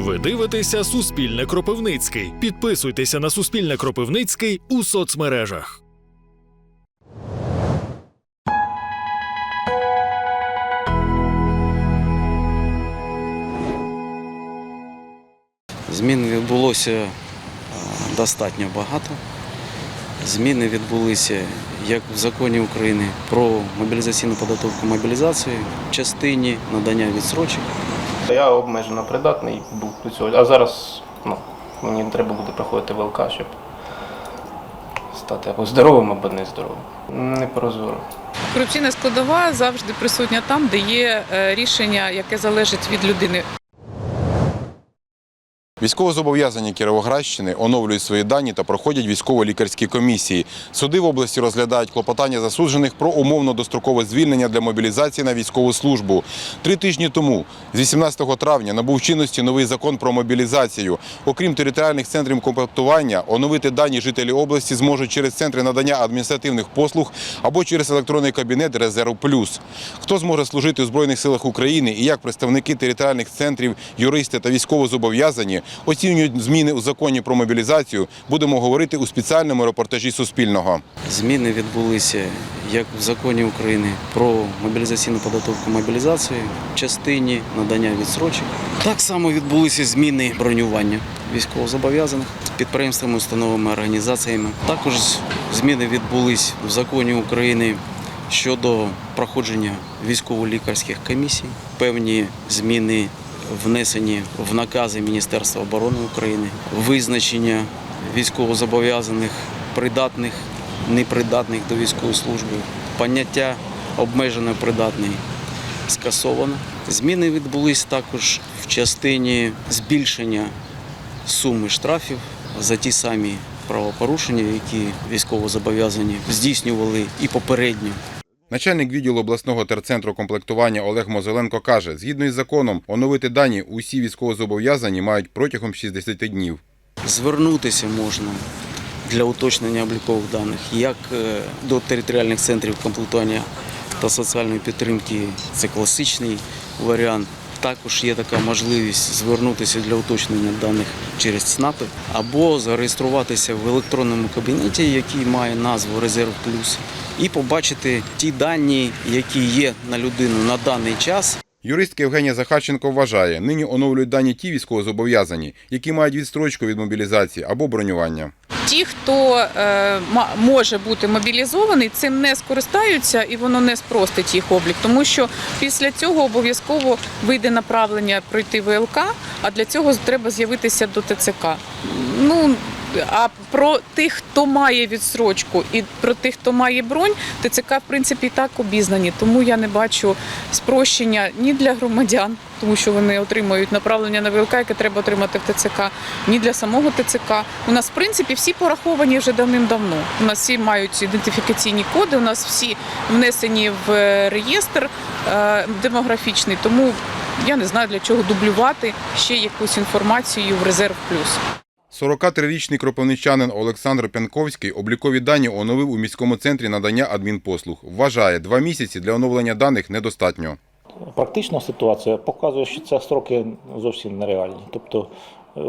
Ви дивитеся Суспільне Кропивницький. Підписуйтеся на Суспільне Кропивницький у соцмережах. Змін відбулося е, достатньо багато. Зміни відбулися як в законі України про мобілізаційну подготовку мобілізації в частині надання відсрочок. Я обмежено придатний був до цього, а зараз ну, мені треба буде проходити ВЛК, щоб стати або здоровим, або нездоровим. Не прозоро. Корупційна складова завжди присутня там, де є е, рішення, яке залежить від людини. Військовозобов'язані Кіровоградщини оновлюють свої дані та проходять військово-лікарські комісії. Суди в області розглядають клопотання засуджених про умовно дострокове звільнення для мобілізації на військову службу. Три тижні тому, з 18 травня, набув чинності новий закон про мобілізацію. Окрім територіальних центрів комплектування, оновити дані жителі області зможуть через центри надання адміністративних послуг або через електронний кабінет Резерв Плюс. Хто зможе служити у Збройних силах України і як представники територіальних центрів, юристи та військовозобов'язані оцінюють зміни у законі про мобілізацію, будемо говорити у спеціальному репортажі Суспільного. Зміни відбулися як в законі України про мобілізаційну подготовку мобілізації частині надання відсрочок. Так само відбулися зміни бронювання військовозобов'язаних підприємствами, установами, організаціями. Також зміни відбулись в законі України щодо проходження військово-лікарських комісій. Певні зміни внесені в накази Міністерства оборони України, визначення військовозобов'язаних придатних, непридатних до військової служби, поняття обмежено придатний скасовано. Зміни відбулись також в частині збільшення суми штрафів за ті самі правопорушення, які військовозобов'язані здійснювали і попередньо. Начальник відділу обласного терцентру комплектування Олег Мозоленко каже, згідно із законом, оновити дані усі військовозобов'язані мають протягом 60 днів. Звернутися можна для уточнення облікових даних як е, до територіальних центрів комплектування та соціальної підтримки. Це класичний варіант. Також є така можливість звернутися для уточнення даних через ЦНАПи або зареєструватися в електронному кабінеті, який має назву Резерв Плюс, і побачити ті дані, які є на людину на даний час. Юристка Євгенія Захарченко вважає, нині оновлюють дані ті військовозобов'язані, які мають відстрочку від мобілізації або бронювання. Ті, хто е, може бути мобілізований, цим не скористаються і воно не спростить їх облік, тому що після цього обов'язково вийде направлення пройти ВЛК, а для цього треба з'явитися до ТЦК. Ну а про тих, хто має відсрочку, і про тих, хто має бронь, ТЦК в принципі і так обізнані. Тому я не бачу спрощення ні для громадян, тому що вони отримують направлення на ВЛК, яке треба отримати в ТЦК, ні для самого ТЦК. У нас в принципі всі пораховані вже давним-давно. У нас всі мають ідентифікаційні коди, у нас всі внесені в реєстр е, демографічний. Тому я не знаю для чого дублювати ще якусь інформацію в резерв плюс. 43-річний кропивничанин Олександр Пянковський облікові дані оновив у міському центрі надання адмінпослуг. Вважає, два місяці для оновлення даних недостатньо. Практична ситуація показує, що це строки зовсім нереальні. Тобто е,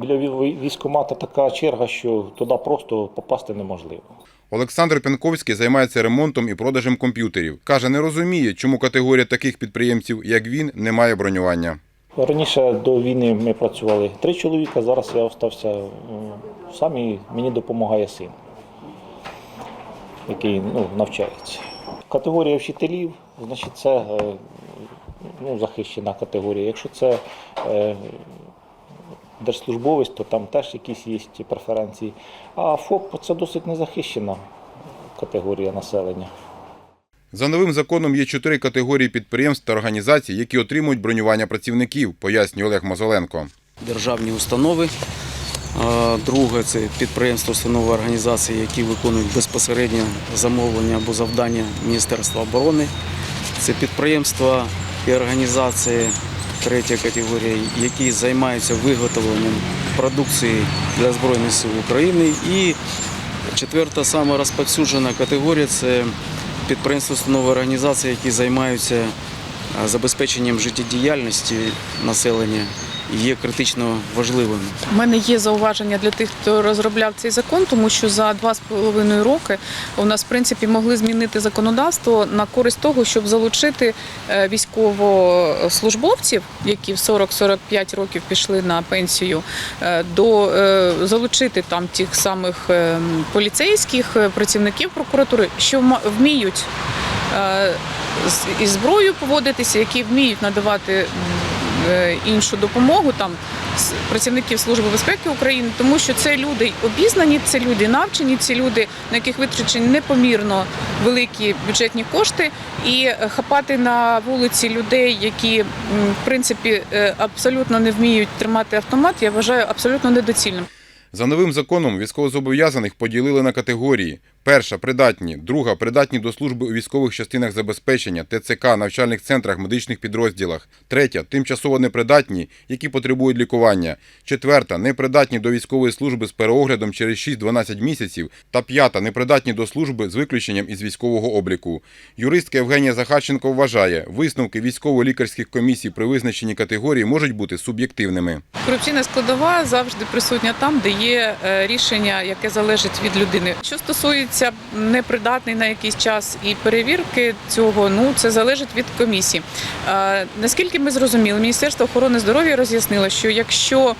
біля вій- військкомата така черга, що туди просто попасти неможливо. Олександр Пянковський займається ремонтом і продажем комп'ютерів. Каже, не розуміє, чому категорія таких підприємців, як він, не має бронювання. Раніше до війни ми працювали три чоловіка, зараз я е, сам і мені допомагає син, який ну, навчається. Категорія вчителів, значить, це е, ну, захищена категорія. Якщо це е, держслужбовець, то там теж якісь є преференції. А ФОП це досить незахищена категорія населення. За новим законом є чотири категорії підприємств та організацій, які отримують бронювання працівників, пояснює Олег Мозоленко. державні установи. Друге це підприємства, установи організації, які виконують безпосередньо замовлення або завдання Міністерства оборони. Це підприємства і організації, третя категорія, які займаються виготовленням продукції для Збройних сил України. І четверта саме розповсюджена категорія це підприємства, установи організації, які займаються забезпеченням життєдіяльності населення є критично важливими. У мене є зауваження для тих, хто розробляв цей закон, тому що за два з половиною роки у нас в принципі могли змінити законодавство на користь того, щоб залучити е, військовослужбовців, які в 40-45 років пішли на пенсію, е, до е, залучити там тих самих поліцейських працівників прокуратури, що вміють. із зброєю поводитися, які вміють надавати іншу допомогу там працівників Служби безпеки України, тому що це люди обізнані, це люди навчені, це люди, на яких витрачені непомірно великі бюджетні кошти, і е, хапати на вулиці людей, які в принципі е, абсолютно не вміють тримати автомат, я вважаю абсолютно недоцільним. За новим законом військовозобов'язаних поділили на категорії: перша придатні, друга придатні до служби у військових частинах забезпечення, ТЦК, навчальних центрах, медичних підрозділах, третя тимчасово непридатні, які потребують лікування, четверта непридатні до військової служби з переоглядом через 6-12 місяців, та п'ята непридатні до служби з виключенням із військового обліку. Юристка Євгенія Захарченко вважає, висновки військово-лікарських комісій при визначенні категорії можуть бути суб'єктивними. Корупційна складова завжди присутня там, де є е, рішення, яке залежить від людини. Що стосується непридатний на якийсь час і перевірки цього, ну це залежить від комісії. Е, Наскільки ми зрозуміли, Міністерство охорони здоров'я роз'яснило, що якщо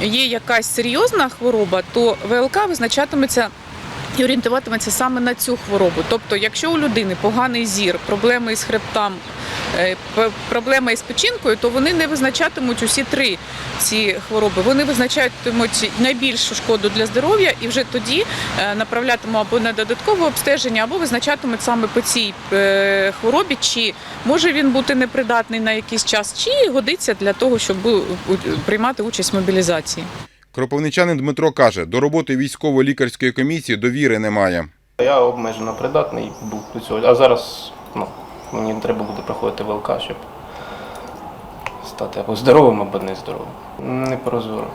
є якась серйозна хвороба, то ВЛК визначатиметься. І орієнтуватиметься саме на цю хворобу. Тобто, якщо у людини поганий зір, проблеми із хребтом, проблема із печінкою, то вони не визначатимуть усі три ці хвороби. Вони визначатимуть найбільшу шкоду для здоров'я і вже тоді е, направлятимуть або на додаткове обстеження, або визначатимуть саме по цій е, хворобі, чи може він бути непридатний на якийсь час, чи годиться для того, щоб у- приймати участь в мобілізації. Кропивничанин Дмитро каже, до роботи військово-лікарської комісії довіри немає. Я обмежено придатний був до цього, а зараз ну, мені треба буде проходити ВЛК, щоб стати або здоровим, або нездоровим. Не прозоро.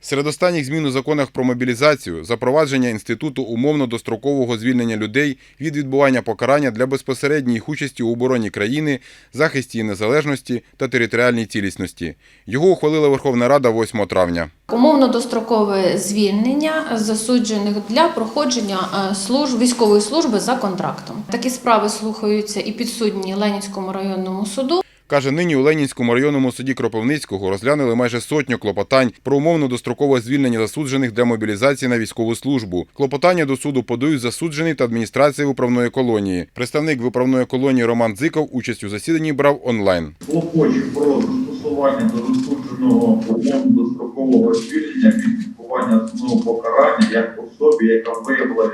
Серед останніх змін у законах про мобілізацію запровадження інституту умовно-дострокового звільнення людей від відбування покарання для безпосередньої участі у обороні країни, захисті незалежності та територіальній цілісності. Його ухвалила Верховна Рада 8 травня. Умовно дострокове звільнення засуджених для проходження е, служб військової служби за контрактом. Такі справи слухаються і підсудні Ленінському районному суду. Каже, нині у Ленінському районному суді Кропивницького розглянули майже сотню клопотань про умовно дострокове звільнення засуджених для мобілізації на військову службу. Клопотання до суду подають засуджений та адміністрація виправної колонії. Представник виправної колонії Роман Дзиков участь у засіданні брав онлайн. клопоче про застосування до засудженого умовно дострокового звільнення від відбування основного покарання як особі, яка виявила,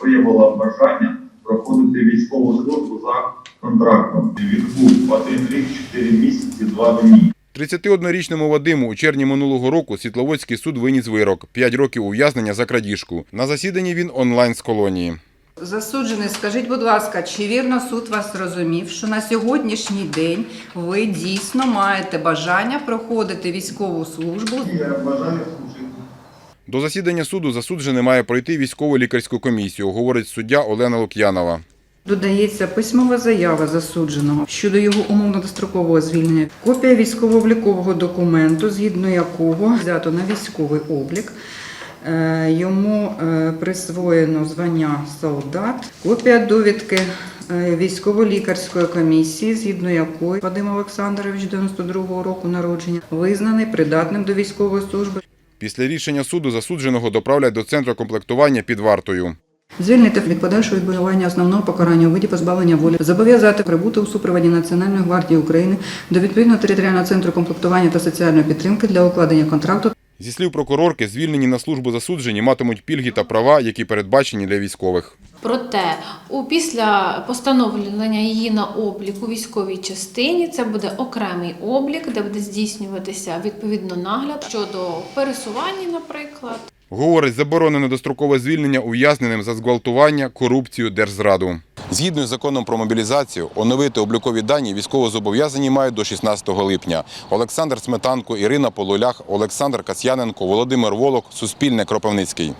виявила бажання проходити військову службу за контрактом. Відбув один рік, 4 місяці, 2 дні. 31-річному Вадиму у червні минулого року Світловодський суд виніс вирок – 5 років ув'язнення за крадіжку. На засіданні він онлайн з колонії. Засуджений, скажіть, будь ласка, чи вірно суд вас зрозумів, що на сьогоднішній день ви дійсно маєте бажання проходити військову службу? Я бажаю служити. До засідання суду засуджений має пройти військово-лікарську комісію, говорить суддя Олена Лук'янова. Додається письмова заява засудженого щодо його умовно-дострокового звільнення, копія військово-облікового документу, згідно якого взято на військовий облік. Е, Йому е, присвоєно звання солдат, копія довідки е, військово-лікарської комісії, згідно якої Вадим Олександрович 92-го року народження визнаний придатним до військової служби. Після рішення суду засудженого доправлять до центру комплектування під вартою. Звільнити від подальшого відбування основного покарання у виді позбавлення волі, зобов'язати прибути у супроводі Національної гвардії України до відповідного територіального центру комплектування та соціальної підтримки для укладення контракту Зі слів прокурорки, звільнені на службу засуджені матимуть пільги та права, які передбачені для військових. Проте, у після постановлення її на облік у військовій частині це буде окремий облік, де буде здійснюватися відповідно нагляд щодо пересування, наприклад. Говорить, заборонено дострокове звільнення ув'язненим за зґвалтування, корупцію, держзраду. Згідно з законом про мобілізацію, оновити облікові дані військовозобов'язані мають до 16 липня. Олександр Сметанко, Ірина Полулях, Олександр Касьяненко, Володимир Волок, Суспільне Кропивницький.